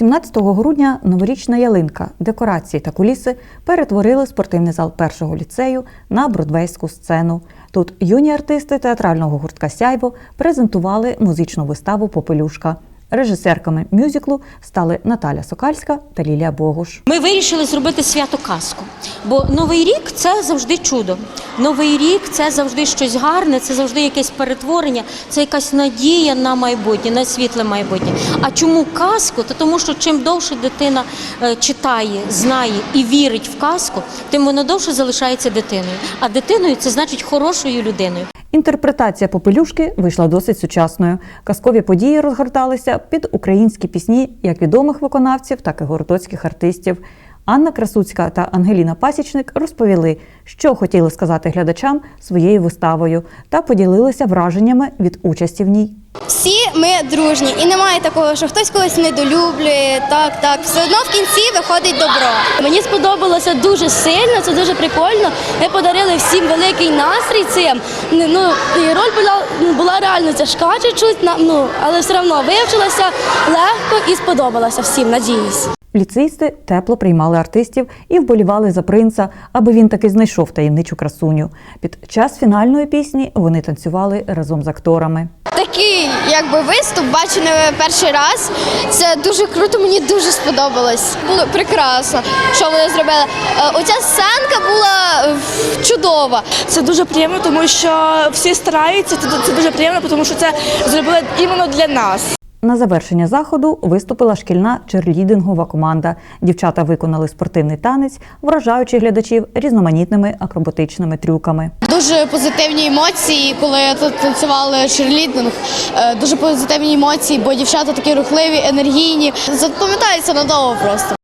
17 грудня новорічна ялинка, декорації та куліси перетворили спортивний зал першого ліцею на бродвейську сцену. Тут юні артисти театрального гуртка Сяйво презентували музичну виставу Попелюшка. Режисерками мюзиклу стали Наталя Сокальська та Лілія Богуш. Ми вирішили зробити свято казку, бо новий рік це завжди чудо. Новий рік це завжди щось гарне, це завжди якесь перетворення, це якась надія на майбутнє, на світле майбутнє. А чому казку? То тому, що чим довше дитина е, читає, знає і вірить в казку, тим вона довше залишається дитиною. А дитиною це значить хорошою людиною. Інтерпретація попелюшки вийшла досить сучасною. Казкові події розгорталися під українські пісні як відомих виконавців, так і городоцьких артистів. Анна Красуцька та Ангеліна Пасічник розповіли, що хотіли сказати глядачам своєю виставою, та поділилися враженнями від участі в ній. Всі ми дружні, і немає такого, що хтось когось недолюблює. Так, так. Все одно в кінці виходить добро. Мені сподобалося дуже сильно, це дуже прикольно. Ми подарили всім великий настрій цим. Ну, і роль була, була реально тяжка чуть-чуть, ну, але все одно вивчилася легко і сподобалася всім, надіюсь. Ліцеїсти тепло приймали артистів і вболівали за принца, аби він таки знайшов таємничу красуню. Під час фінальної пісні вони танцювали разом з акторами. Такий якби виступ бачу не перший раз. Це дуже круто, мені дуже сподобалось. Було прекрасно, що вони зробили. Е, Оця сценка була е, чудова. Це дуже приємно, тому що всі стараються. Це дуже приємно, тому що це зробили іменно для нас. На завершення заходу виступила шкільна черлідингова команда. Дівчата виконали спортивний танець, вражаючи глядачів різноманітними акробатичними трюками. Дуже позитивні емоції, коли танцювали черлідинг. Е, Дуже позитивні емоції, бо дівчата такі рухливі, енергійні. Запам'ятається надовго просто.